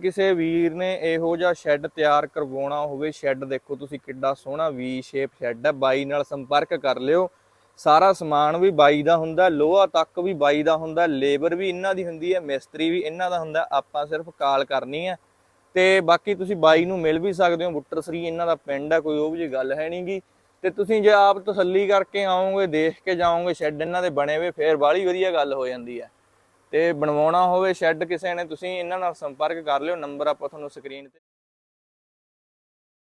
ਕਿਸੇ ਵੀਰ ਨੇ ਇਹੋ ਜਿਹਾ ਸ਼ੈੱਡ ਤਿਆਰ ਕਰਵਾਉਣਾ ਹੋਵੇ ਸ਼ੈੱਡ ਦੇਖੋ ਤੁਸੀਂ ਕਿੱਡਾ ਸੋਹਣਾ ਵੀ ਸ਼ੇਪ ਸ਼ੈੱਡ ਹੈ, ਬਾਈ ਨਾਲ ਸੰਪਰਕ ਕਰ ਲਿਓ। ਸਾਰਾ ਸਮਾਨ ਵੀ ਬਾਈ ਦਾ ਹੁੰਦਾ, ਲੋਹਾ ਤੱਕ ਵੀ ਬਾਈ ਦਾ ਹੁੰਦਾ ਲੇਬਰ ਵੀ ਇਹਨਾਂ ਦੀ ਹੁੰਦੀ ਹੈ, ਮਿਸਤਰੀ ਵੀ ਇਹਨਾਂ ਦਾ ਹੁੰਦਾ, ਆਪਾਂ ਸਿਰਫ ਕਾਲ ਕਰਨੀ ਹੈ। ਤੇ ਬਾਕੀ ਤੁਸੀਂ ਬਾਈ ਨੂੰ ਮਿਲ ਵੀ ਸਕਦੇ ਹੋ, ਬੁੱਟਰ ਸਰੀ ਇਹਨਾਂ ਦਾ ਪਿੰਡ ਹੈ, ਕੋਈ ਉਹ ਵੀ ਜਿਹੀ ਗੱਲ ਹੈ ਨਹੀਂਗੀ ਤੇ ਤੁਸੀਂ ਜੇ ਆਪ ਤਸੱਲੀ ਕਰਕੇ ਆਓਗੇ, ਦੇਖ ਕੇ ਜਾਓਗੇ ਸ਼ੈੱਡ ਇਹਨਾਂ ਦੇ ਬਣੇ ਹੋਏ, ਫੇਰ ਬਾਹਲੀ ਵਧੀਆ ਗੱਲ ਹੋ ਜਾਂਦੀ ਹੈ। ਤੇ ਬਣਵਾਉਣਾ ਹੋਵੇ ਸ਼ੈੱਡ ਕਿਸੇ ਨੇ, ਤੁਸੀਂ ਇਹਨਾਂ ਨਾਲ ਸੰਪਰਕ ਕਰ ਲਿਓ ਨੰਬਰ ਆਪਾਂ ਤੁਹਾਨੂੰ ਸਕਰੀਨ ਤੇ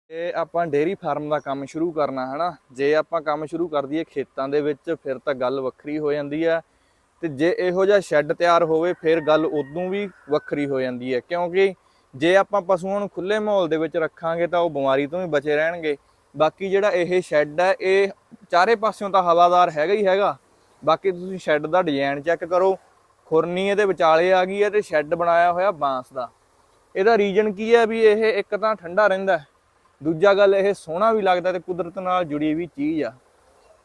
ਤੇ ਆਪਾਂ ਡੇਰੀ ਫਾਰਮ ਦਾ ਕੰਮ ਸ਼ੁਰੂ ਕਰਨਾ, ਹਨਾ? ਜੇ ਆਪਾਂ ਕੰਮ ਸ਼ੁਰੂ ਕਰ ਦਈਏ ਖੇਤਾਂ ਦੇ ਵਿੱਚ, ਫਿਰ ਤਾਂ ਗੱਲ ਵੱਖਰੀ ਹੋ ਜਾਂਦੀ ਹੈ ਤੇ ਜੇ ਇਹੋ ਜਿਹਾ ਸ਼ੈੱਡ ਤਿਆਰ ਹੋਵੇ, ਫਿਰ ਗੱਲ ਉਦੋਂ ਵੀ ਵੱਖਰੀ ਹੋ ਜਾਂਦੀ ਹੈ ਕਿਉਂਕਿ ਜੇ ਆਪਾਂ ਪਸ਼ੂਆਂ ਨੂੰ ਖੁੱਲੇ ਮਾਹੌਲ ਦੇ ਵਿੱਚ ਰੱਖਾਂਗੇ, ਤਾਂ ਉਹ ਬਿਮਾਰੀ ਤੋਂ ਵੀ ਬਚੇ ਰਹਿਣਗੇ। ਬਾਕੀ ਜਿਹੜਾ ਇਹ ਸ਼ੈੱਡ ਹੈ ਇਹ ਚਾਰੇ ਪਾਸਿਓਂ ਤਾਂ ਹਵਾਦਾਰ ਹੈਗਾ ਹੀ ਹੈਗਾ। ਬਾਕੀ ਤੁਸੀਂ ਸ਼ੈੱਡ ਦਾ ਡਿਜ਼ਾਈਨ ਚੈੱਕ ਕਰੋ। ਖੁਰਨੀ ਇਹਦੇ ਵਿਚਾਲੇ ਆ ਗਈ ਹੈ ਤੇ ਸ਼ੈੱਡ ਬਣਾਇਆ ਹੋਇਆ ਬਾਂਸ ਦਾ। ਇਹਦਾ ਰੀਜਨ ਕੀ ਹੈ ਵੀ ਇਹ ਇੱਕ ਤਾਂ ਠੰਡਾ ਰਹਿੰਦਾ ਦੂਜਾ ਗੱਲ ਇਹ ਸੋਹਣਾ ਵੀ ਲੱਗਦਾ ਤੇ ਕੁਦਰਤ ਨਾਲ ਜੁੜੀ ਵੀ ਚੀਜ਼ ਆ।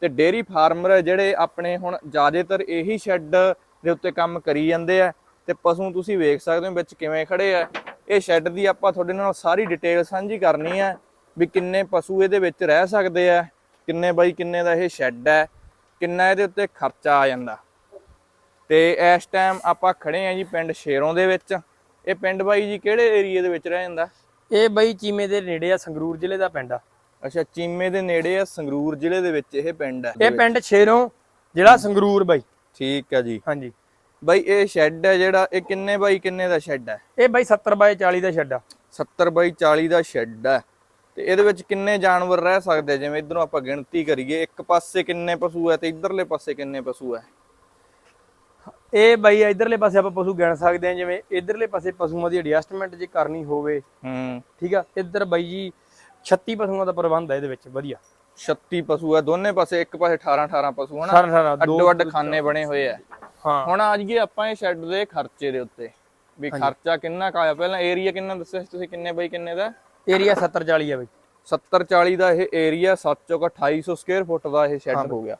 ਤੇ ਡੇਰੀ ਫਾਰਮਰ ਜਿਹੜੇ ਆਪਣੇ ਹੁਣ ਜ਼ਿਆਦਾਤਰ ਇਹੀ ਸ਼ੈੱਡ ਦੇ ਉੱਤੇ ਕੰਮ ਕਰੀ ਜਾਂਦੇ ਆ ਤੇ ਪਸ਼ੂ ਤੁਸੀਂ ਵੇਖ ਸਕਦੇ ਹੋ ਵਿੱਚ ਕਿਵੇਂ ਖੜੇ ਆ। ਇਹ ਸ਼ੈੱਡ ਦੀ ਆਪਾਂ ਤੁਹਾਡੇ ਨਾਲ ਸਾਰੀ ਡਿਟੇਲ ਸਾਂਝੀ ਕਰਨੀ ਹੈ ਵੀ ਕਿੰਨੇ ਪਸ਼ੂ ਇਹਦੇ ਵਿੱਚ ਰਹਿ ਸਕਦੇ ਆ, ਕਿੰਨੇ ਬਾਈ ਕਿੰਨੇ ਦਾ ਇਹ ਸ਼ੈੱਡ ਹੈ, ਕਿੰਨਾ ਇਹਦੇ ਉੱਤੇ ਖਰਚਾ ਆ ਜਾਂਦਾ। ਤੇ ਇਸ ਟਾਈਮ ਆਪਾਂ ਖੜੇ ਆ ਜੀ ਪਿੰਡ ਸ਼ੇਰੋਂ ਦੇ ਵਿੱਚ। ਇਹ ਪਿੰਡ ਬਾਈ ਜੀ ਕਿਹੜੇ ਏਰੀਏ ਦੇ ਵਿੱਚ ਰਹਿ ਜਾਂਦਾ? ਇਹ ਬਈ ਚੀਮੇ ਦੇ ਨੇੜੇ ਆ ਸੰਗਰੂਰ ਜ਼ਿਲ੍ਹੇ ਦਾ ਪਿੰਡ ਆ। ਅੱਛਾ ਚੀਮੇ ਦੇ ਨੇੜੇ ਆ ਸੰਗਰੂਰ ਜ਼ਿਲ੍ਹੇ ਦੇ ਵਿੱਚ ਇਹ ਪਿੰਡ ਹੈ ਇਹ ਪਿੰਡ ਛੇਰੋਂ ਜਿਹੜਾ ਸੰਗਰੂਰ ਬਈ। ਠੀਕ ਹੈ ਜੀ। ਹਾਂਜੀ। ਬਾਈ ਇਹ ਸ਼ੈੱਡ ਹੈ ਜਿਹੜਾ ਇਹ ਕਿੰਨੇ ਬਾਈ ਕਿੰਨੇ ਦਾ ਸ਼ੈੱਡ ਹੈ ਇਹ ਬਈ 70 ਬਾਈ 40 ਦਾ ਛੱਡ ਆ। 70 ਬਾਈ 40 ਦਾ ਸ਼ੈੱਡ ਹੈ ਤੇ ਇਹਦੇ ਵਿੱਚ ਕਿੰਨੇ ਜਾਨਵਰ ਰਹਿ ਸਕਦੇ? ਜਿਵੇਂ ਇਧਰੋਂ ਆਪਾਂ ਗਿਣਤੀ ਕਰੀਏ ਇੱਕ ਪਾਸੇ ਕਿੰਨੇ ਪਸ਼ੂ ਹੈ ਤੇ ਇਧਰਲੇ ਪਾਸੇ ਕਿੰਨੇ ਪਸ਼ੂ ਹੈ ਇਹ ਬਈ ਇਧਰਲੇ ਪਾਸੇ ਆਪਾਂ ਪਸ਼ੂ ਗਿਣ ਸਕਦੇ ਆ ਜਿਵੇਂ ਇਧਰਲੇ ਪਾਸੇ ਪਸ਼ੂਆਂ ਦੀ ਐਡਜਸਟਮੈਂਟ ਜੇ ਕਰਨੀ ਹੋਵੇ ਹੂੰ। ਠੀਕ ਆ? ਇੱਧਰ ਬਾਈ ਜੀ 36 ਪਸ਼ੂਆਂ ਦਾ ਪ੍ਰਬੰਧ ਹੈ ਇਹਦੇ ਵਿੱਚ ਵਧੀਆ। 36 ਪਸ਼ੂ ਹੈ ਦੋਨੇ ਪਾਸੇ ਇੱਕ ਪਾਸੇ 18 18 ਪਸ਼ੂ ਹਨਾ? ਸਾਰਾ ਸਾਰਾ ਦੋ ਅੱਡੋ ਅੱਡ ਖਾਨੇ ਬਣੇ ਹੋਏ ਆ। ਹਾਂ। ਹੁਣ ਆ ਜਾਈਏ ਆਪਾਂ ਇਹ ਸ਼ੈੱਡ ਦੇ ਖਰਚੇ ਦੇ ਉੱਤੇ ਵੀ ਖਰਚਾ ਕਿੰਨਾ ਕੁ ਆਇਆ? ਪਹਿਲਾਂ ਏਰੀਆ ਕਿੰਨਾ ਦੱਸਿਆ ਸੀ ਤੁਸੀਂ ਕਿੰਨੇ ਬਾਈ ਕਿੰਨੇ ਦਾ? ਏਰੀਆ 70 40 ਆ ਬਈ। 70 40 ਦਾ ਇਹ ਏਰੀਆ 7 ਚੋਂ 2800 ਸਕੁਅਰ ਫੁੱਟ ਦਾ ਇਹ ਸ਼ੈੱਡ ਹੋ ਗਿਆ।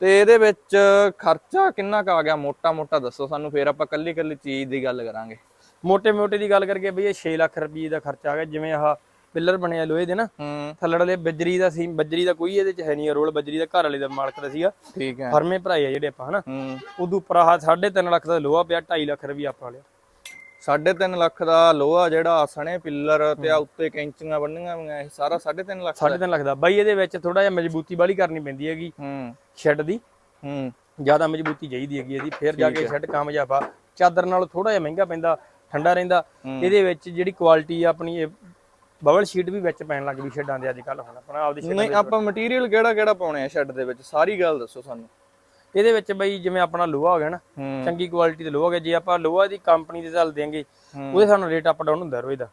ਤੇ ਇਹਦੇ ਵਿੱਚ ਖਰਚਾ ਕਿੰਨਾ ਕੁ ਆ ਗਿਆ? ਮੋਟਾ-ਮੋਟਾ ਦੱਸੋ ਸਾਨੂੰ ਫੇਰ ਆਪਾਂ ਕੱਲੀ-ਕੱਲੀ ਚੀਜ਼ ਦੀ ਗੱਲ ਕਰਾਂਗੇ। ਮੋਟੇ-ਮੋਟੇ ਦੀ ਗੱਲ ਕਰਕੇ ਬਈ ਇਹ 6 ਲੱਖ ਰੁਪਏ ਦਾ ਖਰਚਾ ਆ ਗਿਆ ਜਿਵੇਂ ਆਹ ਪਿੱਲਰ ਬਣਿਆ ਲੋਹੇ ਦੇ ਨਾ। ਥੱਲੜਲੇ ਬਜਰੀ ਦਾ ਸੀ ਬਜਰੀ ਦਾ ਕੋਈ ਇਹਦੇ ਚ ਹੈ ਨਹੀਂ ਰੋਲ ਬਜਰੀ ਦਾ ਘਰ ਵਾਲੇ ਦਾ ਮਾਲਕ ਦਾ ਸੀਗਾ। ਠੀਕ ਹੈ। ਫਰਮੇ ਭਰਾਏ ਆ ਜਿਹੜੇ ਆਪਾਂ ਹਨਾ। ਉਦੋਂ ਉੱਪਰ ਆਹ 3.5 ਲੱਖ ਦਾ ਲੋਹਾ ਪਿਆ 2.5 ਲੱਖ ਰੁਪਏ ਆਪਾਂ ਲਿਆ 3.5 ਲੱਖ ਦਾ ਲੋਹਾ ਜਿਹੜਾ ਆਸਣੇ ਪਿੱਲਰ ਤੇ ਆ ਉੱਤੇ ਕੈਂਚੀਆਂ ਬੰਨੀਆਂ ਹੋਈਆਂ ਇਹ ਸਾਰਾ 3.5 ਲੱਖ ਦਾ। 3.5 ਲੱਖ ਦਾ। ਬਾਈ ਇਹਦੇ ਵਿੱਚ ਥੋੜਾ ਜਿਹਾ ਮਜ਼ਬੂਤੀ ਵਾਲੀ ਕਰਨੀ ਪੈਂਦੀ ਹੈਗੀ ਹੂੰ। ਸ਼ੈੱਡ ਦੀ। ਹੂੰ। ਜ਼ਿਆਦਾ ਮਜ਼ਬੂਤੀ ਚਾਹੀਦੀ ਹੈਗੀ ਇਹਦੀ। ਫਿਰ ਜਾ ਕੇ ਸ਼ੈੱਡ ਕਾਮਯਾਬ ਆ। ਚਾਦਰ ਨਾਲੋਂ ਥੋੜਾ ਜਿਹਾ ਮਹਿੰਗਾ ਪੈਂਦਾ ਠੰਡਾ ਰਹਿੰਦਾ। ਇਹਦੇ ਵਿੱਚ ਜਿਹੜੀ ਕੁਆਲਿਟੀ ਆ ਆਪਣੀ ਇਹ ਬਬਲ ਸ਼ੀਟ ਵੀ ਵਿੱਚ ਪੈਣ ਲੱਗ ਗਈ ਸ਼ੈੱਡਾਂ ਦੇ ਅੱਜ ਕੱਲ ਹੁਣ। ਆਪਣਾ ਆਪਦੀ ਸ਼ੈੱਡ ਨਹੀਂ ਆਪਾਂ ਮਟੀਰੀਅਲ ਕਿਹੜਾ ਕਿਹੜਾ ਪਾਉਣੇ ਆ ਸ਼ੈੱਡ ਦੇ ਵਿੱਚ? ਸਾਰੀ ਗੱਲ ਦੱਸੋ ਸਾਨੂੰ। ਇਹਦੇ ਵਿੱਚ ਬਈ ਜਿਵੇਂ ਆਪਣਾ ਲੋਹਾ ਹੋ ਗਿਆ ਨਾ ਚੰਗੀ ਕੁਆਲਿਟੀ ਦਾ ਲੋਹਾ ਹੋ ਗਿਆ ਜੇ ਆਪਾਂ ਲੋਹਾ ਦੀ ਕੰਪਨੀ ਦੇ ਚੱਲ ਦੇਂਗੇ ਉਹਦੇ ਸਾਨੂੰ ਰੇਟ ਅਪ ਡਾਊਨ ਹੁੰਦਾ ਰੋਏ ਦਾ।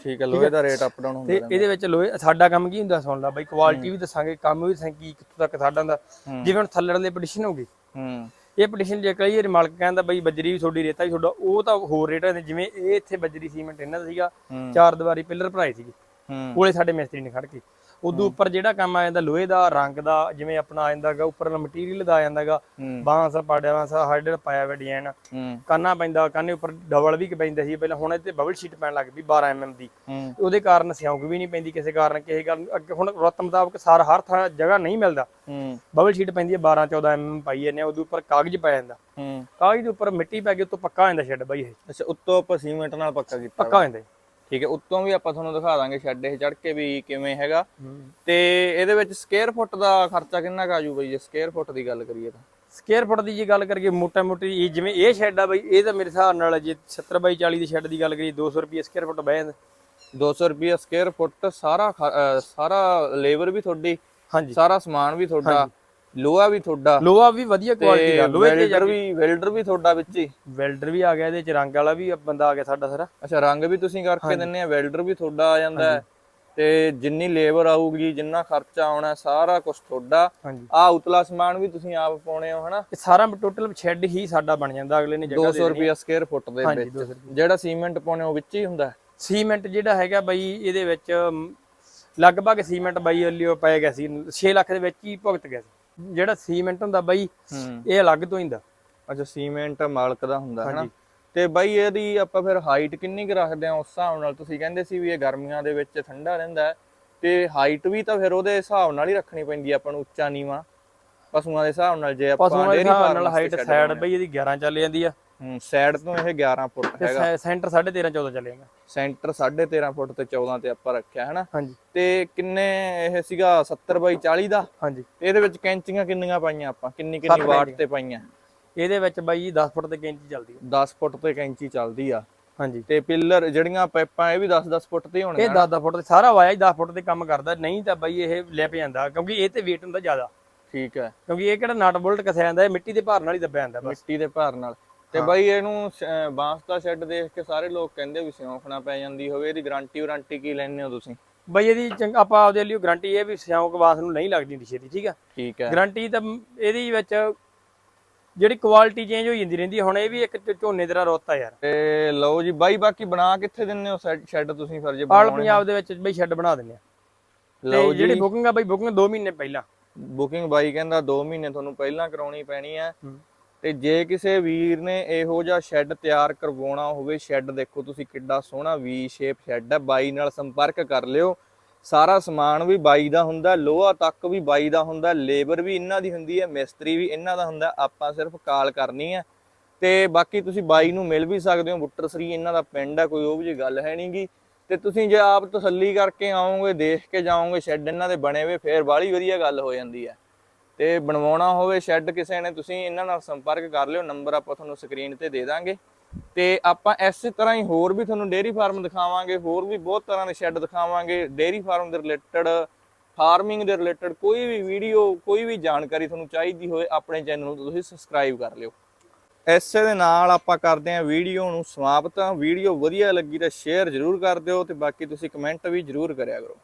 ਠੀਕ ਹੈ ਲੋਹੇ ਦਾ ਰੇਟ ਅਪ ਡਾਊਨ ਹੁੰਦਾ ਤੇ ਇਹਦੇ ਵਿੱਚ ਲੋਹੇ ਸਾਡਾ ਕੰਮ ਕੀ ਹੁੰਦਾ ਸੁਣ ਲਾ ਬਈ ਕੁਆਲਿਟੀ ਵੀ ਦੱਸਾਂਗੇ ਕੰਮ ਵੀ ਦੱਸਾਂਗੇ ਕੀ ਕਿੱਥੋਂ ਤੱਕ ਸਾਡਾ ਦਾ ਜਿਵੇਂ ਹੁਣ ਥੱਲੜਲੇ ਪਟੀਸ਼ਨ ਹੋ ਗਈ ਹੂੰ। ਇਹ ਪਟੀਸ਼ਨ ਜੇ ਕਈ ਵਾਰੀ ਮਾਲਕ ਕਹਿੰਦਾ ਬਈ ਬਜਰੀ ਵੀ ਤੁਹਾਡੀ ਰੇਤਾ ਵੀ ਤੁਹਾਡਾ ਉਹ ਤਾਂ ਹੋਰ ਰੇਟ ਹੈ ਜਿਵੇਂ ਇਹ ਇੱਥੇ ਬਜਰੀ ਸੀਮੈਂਟ ਇਹਨਾਂ ਦਾ ਸੀਗਾ। ਚਾਰ ਦੀਵਾਰੀ ਪਿੱਲਰ ਭਰਾਏ ਸੀਗੇ। ਕੋਲੇ ਸਾਡੇ ਮਿਸਤਰੀ ਨੇ ਖੜ ਕੇ। ਉਦੋਂ ਉੱਪਰ ਜਿਹੜਾ ਕੰਮ ਆ ਜਾਂਦਾ ਲੋਹੇ ਦਾ ਰੰਗ ਦਾ ਜਿਵੇਂ ਆਪਣਾ ਆ ਜਾਂਦਾਗਾ ਉੱਪਰ ਮਟੀਰੀਅਲ ਦਾ ਆ ਜਾਂਦਾਗਾ ਬਾਂਸ ਪਾੜਿਆ ਬਾਂਸ ਹਾਈਡਰ ਪਾਇਆ ਹੋਇਆ ਡਿਜ਼ਾਈਨ ਕਾਨਾ ਪੈਂਦਾ ਕਾਨੇ ਉੱਪਰ ਡਬਲ ਵੀ ਪੈਂਦਾ ਸੀ ਪਹਿਲਾਂ ਹੁਣ ਇਹ ਤੇ ਬਬਲ ਸ਼ੀਟ ਪੈਣ ਲੱਗ ਪਈ 12 mm ਦੀ। ਉਹਦੇ ਕਾਰਨ ਸਿਉਂਕ ਵੀ ਨਹੀਂ ਪੈਂਦੀ ਕਿਸੇ ਕਾਰਨ ਕਿਸੇ ਕਾਰਨ ਅੱਗੇ ਹੁਣ ਰੁੱਤ ਮੁਤਾਬਕ ਸਾਰ ਹਰ ਥਾਂ ਜਗ੍ਹਾ ਨਹੀਂ ਮਿਲਦਾ। ਬਬਲ ਸ਼ੀਟ ਪੈਂਦੀ ਹੈ 12 14 mm ਪਾਈ ਜਾਂਦੇ ਆ ਉਹਦੇ ਉੱਪਰ ਕਾਗਜ਼ ਪੈ ਜਾਂਦਾ। ਕਾਗਜ਼ ਦੇ ਉੱਪਰ ਮਿੱਟੀ ਪੈ ਗਈ ਉੱਤੋਂ ਪੱਕਾ ਜਾਂਦਾ ਸ਼ੈੱਡ ਬਾਈ ਇਹ। ਅੱਛਾ ਉੱਤੋਂ ਆਪਾਂ ਸੀਮੈਂਟ ਨਾਲ ਪੱਕਾ ਕੀਤਾ ਪੱਕਾ ਜਾਂਦਾ ਠੀਕ ਹੈ ਉੱਤੋਂ ਵੀ ਆਪਾਂ ਤੁਹਾਨੂੰ ਦਿਖਾ ਦਾਂਗੇ ਸ਼ੈੱਡ ਇਹ ਚੜ ਕੇ ਵੀ ਕਿਵੇਂ ਹੈਗਾ। ਤੇ ਇਹਦੇ ਵਿੱਚ ਸਕੁਅਰ ਫੁੱਟ ਦਾ ਖਰਚਾ ਕਿੰਨਾ ਕੁ ਆਜੂ ਬਈ ਜੇ ਸਕੁਅਰ ਫੁੱਟ ਦੀ ਗੱਲ ਕਰੀਏ ਤਾਂ? ਸਕੁਅਰ ਫੁੱਟ ਦੀ ਜੇ ਗੱਲ ਕਰੀਏ ਮੋਟਾ ਮੋਟੀ ਜਿਵੇਂ ਇਹ ਸ਼ੈੱਡ ਆ ਬਈ ਇਹ ਤਾਂ ਮੇਰੇ ਹਿਸਾਬ ਨਾਲ ਜੇ 70 ਬਾਈ 40 ਦੀ ਸ਼ੈੱਡ ਦੀ ਗੱਲ ਕਰੀਏ 200 ਰੁਪਏ ਸਕੁਅਰ ਫੁੱਟ ਬਹਿ ਜਾਂਦਾ 200 ਰੁਪਏ ਸਕੁਅਰ ਫੁੱਟ ਸਾਰਾ ਸਾਰਾ ਲੇਬਰ ਵੀ ਤੁਹਾਡੀ ਹਾਂਜੀ। ਸਾਰਾ ਸਮਾਨ ਵੀ ਤੁਹਾਡਾ। ਲੋਹਾ ਵੀ ਤੁਹਾਡਾ। ਲੋਹਾ ਵੀ ਵਧੀਆ ਕੁਆਲਿਟੀ ਦਾ ਲੋਹੇ ਤੇ ਵੈਲਡਰ ਵੀ ਵੈਲਡਰ ਵੀ ਤੁਹਾਡਾ ਵਿੱਚ ਹੀ। ਵੈਲਡਰ ਵੀ ਆ ਗਿਆ ਇਹਦੇ ਚ ਰੰਗ ਵਾਲਾ ਵੀ ਬੰਦਾ ਆ ਗਿਆ ਸਾਡਾ ਸਾਰਾ। ਅੱਛਾ ਰੰਗ ਵੀ ਤੁਸੀਂ ਕਰਕੇ ਦਿੰਨੇ ਆ ਵੈਲਡਰ ਵੀ ਤੁਹਾਡਾ ਆ ਜਾਂਦਾ ਹੈ। ਤੇ ਜਿੰਨੀ ਲੇਬਰ ਆਊਗੀ ਜਿੰਨਾ ਖਰਚਾ ਆਉਣਾ ਸਾਰਾ ਕੁਝ ਤੁਹਾਡਾ। ਆ ਉਤਲਾ ਸਮਾਨ ਵੀ ਤੁਸੀਂ ਆਪ ਪਾਉਣੇ ਹੋ ਹਨਾ? ਇਹ ਸਾਰਾ ਟੋਟਲ ਸ਼ੈੱਡ ਹੀ ਸਾਡਾ ਬਣ ਜਾਂਦਾ ਅਗਲੇ ਨੇ ਜਗ੍ਹਾ 200 ਰੁਪਏ ਸਕੁਅਰ ਫੁੱਟ ਦੇ ਵਿੱਚ। 200 ਰੁਪਏ। ਜਿਹੜਾ ਸੀਮੈਂਟ ਪਾਉਣੇ ਉਹ ਵਿੱਚ ਹੀ ਹੁੰਦਾ? ਸੀਮੈਂਟ ਜਿਹੜਾ ਹੈਗਾ ਬਈ ਇਹਦੇ ਵਿੱਚ ਲਗਭਗ ਸੀਮੈਂਟ ਬਾਈ ਲਿਓ ਪੈ ਗਿਆ ਸੀ 6 ਲੱਖ ਦੇ ਵਿੱਚ ਹੀ ਭੁਗਤ ਗਿਆ ਸੀ। ਜਿਹੜਾ ਸੀਮੈਂਟ ਹੁੰਦਾ ਬਾਈ ਇਹ ਅਲੱਗ ਤੋਂ ਹੀ ਹੁੰਦਾ। ਅੱਛਾ ਸੀਮੈਂਟ ਮਾਲਕ ਦਾ ਹੁੰਦਾ ਹੈ ਨਾ ਤੇ ਬਾਈ ਇਹਦੀ ਆਪਾਂ ਫਿਰ ਹਾਈਟ ਕਿੰਨੀ ਕੁ ਰੱਖਦੇ ਆ ਉਸ ਹਿਸਾਬ ਨਾਲ? ਤੁਸੀਂ ਕਹਿੰਦੇ ਸੀ ਵੀ ਇਹ ਗਰਮੀਆਂ ਦੇ ਵਿੱਚ ਠੰਡਾ ਰਹਿੰਦਾ ਤੇ ਹਾਈਟ ਵੀ ਤਾਂ ਫਿਰ ਉਹਦੇ ਹਿਸਾਬ ਨਾਲ ਹੀ ਰੱਖਣੀ ਪੈਂਦੀ ਆ ਆਪਾਂ ਨੂੰ ਉੱਚਾ ਨੀਵਾ। ਪਸ਼ੂਆਂ ਦੇ ਹਿਸਾਬ ਨਾਲ ਜੇ ਆਪਾਂ farm ਨਾਲ ਹਾਈਟ ਸਾਈਡ ਬਈ ਇਹਦੀ 11 ਚੱਲ ਜਾਂਦੀ ਆ। ਹੂੰ ਸਾਈਡ ਤੋਂ ਇਹ 11 ਫੁੱਟ ਤੇ ਹੈਗਾ। ਸੈਂਟਰ 13.5 14 ਚੱਲੇਗਾ ਸੈਂਟਰ 13.5 ਫੁੱਟ ਤੇ 14 ਤੇ ਆਪਾਂ ਰੱਖਿਆ ਹੈਨਾ? ਹਾਂਜੀ। ਤੇ ਕਿੰਨੇ ਇਹ ਸੀਗਾ? 70 ਬਾਈ 40 ਦਾ? ਹਾਂਜੀ। ਤੇ ਇਹਦੇ ਵਿੱਚ ਕੈਂਚੀਆਂ ਕਿੰਨੀਆਂ ਪਾਈਆਂ ਆਪਾਂ? ਕਿੰਨੀ ਕਿੰਨੀ ਵਾਟ। ਤੇ ਪਾਈਆਂ? ਇਹਦੇ ਵਿੱਚ ਬਾਈ 10 ਫੁੱਟ ਤੇ ਕੈਂਚੀ ਚੱਲਦੀ ਆ। 10 ਫੁੱਟ ਤੇ ਕੈਂਚੀ ਚੱਲਦੀ ਆ। ਹਾਂਜੀ। ਤੇ ਪਿੱਲਰ ਜਿਹੜੀਆਂ ਪਾਈਪਾਂ ਇਹ ਵੀ 10-10 ਫੁੱਟ ਤੇ ਇਹ ਹੋਣਗੀਆਂ 10 10 ਫੁੱਟ ਤੇ ਸਾਰਾ ਵਾਇਆ ਹੀ 10 ਫੁੱਟ ਤੇ ਕੰਮ ਕਰਦਾ। ਨਹੀਂ ਤਾਂ ਬਾਈ ਇਹ ਲਿਪ ਜਾਂਦਾ ਕਿਉਂਕਿ ਇਹ ਤੇ weight ਹੁੰਦਾ ਜ਼ਿਆਦਾ। ਠੀਕ ਹੈ। ਕਿਉਂਕਿ ਇਹ ਕਿਹੜਾ ਨਟ ਬੁਲਟ ਕਸਿਆ ਜਾਂਦਾ ਇਹ ਮਿੱਟੀ ਦੇ ਭਾਰ ਨਾਲ ਹੀ ਦੱਬਿਆ ਜਾਂਦਾ ਮਿੱਟੀ ਦੇ ਭਾਰ ਨਾਲ। ਤੇ ਬਾਈ ਇਹਨੂੰ ਅਹ ਬਾਂਸ ਦਾ ਸ਼ੈੱਡ ਦੇਖ ਕੇ ਸਾਰੇ ਲੋਕ ਕਹਿੰਦੇ ਵੀ ਸਿਉਂਖਣਾ ਪੈ ਜਾਂਦੀ ਹੋਵੇ ਇਹਦੀ ਗਾਰੰਟੀ ਵਾਰੰਟੀ ਕੀ ਲੈਣੇ ਹੋ ਤੁਸੀਂ? ਬਾਈ ਇਹਦੀ ਚੰਗ- ਆਪਾਂ ਆਪਦੇ ਲਈ ਗਾਰੰਟੀ ਇਹ ਵੀ ਸਿਆਉਂਕ ਵਾਸ ਨੂੰ ਨਹੀਂ ਲੱਗਦੀ ਹੁੰਦੀ ਛੇਤੀ ਠੀਕ ਆ? ਠੀਕ ਹੈ ਗਾਰੰਟੀ ਤਾਂ ਮ- ਇਹਦੀ ਵਿੱਚ ਜਿਹੜੀ ਕੁਆਲਿਟੀ ਚੇਂਜ ਹੋਈ ਜਾਂਦੀ ਰਹਿੰਦੀ ਆ। ਹੁਣ ਇਹ ਵੀ ਇੱਕ ਝ- ਝੋਨੇ ਦਾ ਰੁੱਤ ਆ ਯਾਰ। ਤੇ ਲਓ ਜੀ ਬਾਈ ਬਾਕੀ ਬਣਾ ਕਿੱਥੇ ਦਿੰਦੇ ਹੋ ਸ਼ੈੱਡ ਤੁਸੀਂ ਫਿਰ ਜੇ ਆਲ ਬਣਾਉਣੇ ਪੰਜਾਬ ਦੇ ਵਿੱਚ ਬਈ ਸ਼ੈੱਡ ਬਣਾ ਦਿੰਦੇ ਆ। ਲਓ ਤੇ ਜੀ। ਜਿਹੜੀ ਬੁਕਿੰਗ ਆ ਬਈ ਬੁਕਿੰਗ 2 ਮਹੀਨੇ ਪਹਿਲਾਂ। ਬੁਕਿੰਗ ਬਾਈ ਕਹਿੰਦਾ 2 ਮਹੀਨੇ ਤੁਹਾਨੂੰ ਪਹਿਲਾਂ ਕਰਾਉਣੀ ਪੈਣੀ ਹੈ ਹੂੰ। ਤੇ ਜੇ ਕਿਸੇ ਵੀਰ ਨੇ ਇਹੋ ਜਿਹਾ ਸ਼ੈੱਡ ਤਿਆਰ ਕਰਵਾਉਣਾ ਹੋਵੇ ਸ਼ੈੱਡ ਦੇਖੋ ਤੁਸੀਂ ਕਿੱਡਾ ਸੋਹਣਾ ਵੀ ਸ਼ੇਪ ਸ਼ੈੱਡ ਹੈ, ਬਾਈ ਨਾਲ ਸੰਪਰਕ ਕਰ ਲਿਓ। ਸਾਰਾ ਸਮਾਨ ਵੀ ਬਾਈ ਦਾ ਹੁੰਦਾ, ਲੋਹਾ ਤੱਕ ਵੀ ਬਾਈ ਦਾ ਹੁੰਦਾ, ਲੇਬਰ ਵੀ ਇਹਨਾਂ ਦੀ ਹੁੰਦੀ ਹੈ, ਮਿਸਤਰੀ ਵੀ ਇਹਨਾਂ ਦਾ ਹੁੰਦਾ, ਆਪਾਂ ਸਿਰਫ ਕਾਲ ਕਰਨੀ ਹੈ। ਤੇ ਬਾਕੀ ਤੁਸੀਂ ਬਾਈ ਨੂੰ ਮਿਲ ਵੀ ਸਕਦੇ ਹੋ, ਬੁੱਟਰ ਸਰੀ ਇਹਨਾਂ ਦਾ ਪਿੰਡ ਹੈ, ਕੋਈ ਉਹ ਵੀ ਜਿਹੀ ਗੱਲ ਹੈ ਨਹੀਂਗੀ ਤੇ ਤੁਸੀਂ ਜੇ ਆਪ ਤਸੱਲੀ ਕਰਕੇ ਆਓਗੇ, ਦੇਖ ਕੇ ਜਾਓਗੇ ਸ਼ੈੱਡ ਇਹਨਾਂ ਦੇ ਬਣੇ ਹੋਏ, ਫੇਰ ਬਾਹਲੀ ਵਧੀਆ ਗੱਲ ਹੋ ਜਾਂਦੀ ਹੈ। ਤੇ ਬਣਵਾਉਣਾ ਹੋਵੇ ਸ਼ੈੱਡ ਕਿਸੇ ਨੇ, ਤੁਸੀਂ ਇਹਨਾਂ ਨਾਲ ਸੰਪਰਕ ਕਰ ਲਿਓ, ਨੰਬਰ ਆਪਾਂ ਤੁਹਾਨੂੰ ਸਕਰੀਨ ਤੇ ਦੇ ਦਾਂਗੇ। ਤੇ ਆਪਾਂ ਇਸੇ ਤਰ੍ਹਾਂ ਹੀ ਹੋਰ ਵੀ ਤੁਹਾਨੂੰ ਡੇਅਰੀ ਫਾਰਮ ਦਿਖਾਵਾਂਗੇ, ਹੋਰ ਵੀ ਬਹੁਤ ਤਰ੍ਹਾਂ ਦੇ ਸ਼ੈੱਡ ਦਿਖਾਵਾਂਗੇ, ਡੇਅਰੀ ਫਾਰਮ ਦੇ ਰਿਲੇਟਡ, ਫਾਰਮਿੰਗ ਦੇ ਰਿਲੇਟਡ, ਕੋਈ ਵੀ ਵੀਡੀਓ, ਕੋਈ ਵੀ ਜਾਣਕਾਰੀ ਤੁਹਾਨੂੰ ਚਾਹੀਦੀ ਹੋਵੇ, ਆਪਣੇ ਚੈਨਲ ਨੂੰ ਤੁਸੀਂ ਸਬਸਕ੍ਰਾਈਬ ਕਰ ਲਿਓ। ਇਸੇ ਦੇ ਨਾਲ ਆਪਾਂ ਕਰਦੇ ਹਾਂ ਵੀਡੀਓ ਨੂੰ ਸਮਾਪਤ। ਵੀਡੀਓ ਵਧੀਆ ਲੱਗੀ ਤਾਂ ਸ਼ੇਅਰ ਜ਼ਰੂਰ ਕਰ ਦਿਓ ਤੇ ਬਾਕੀ ਤੁਸੀਂ ਕਮੈਂਟ ਵੀ ਜ਼ਰੂਰ ਕਰਿਆ ਕਰੋ।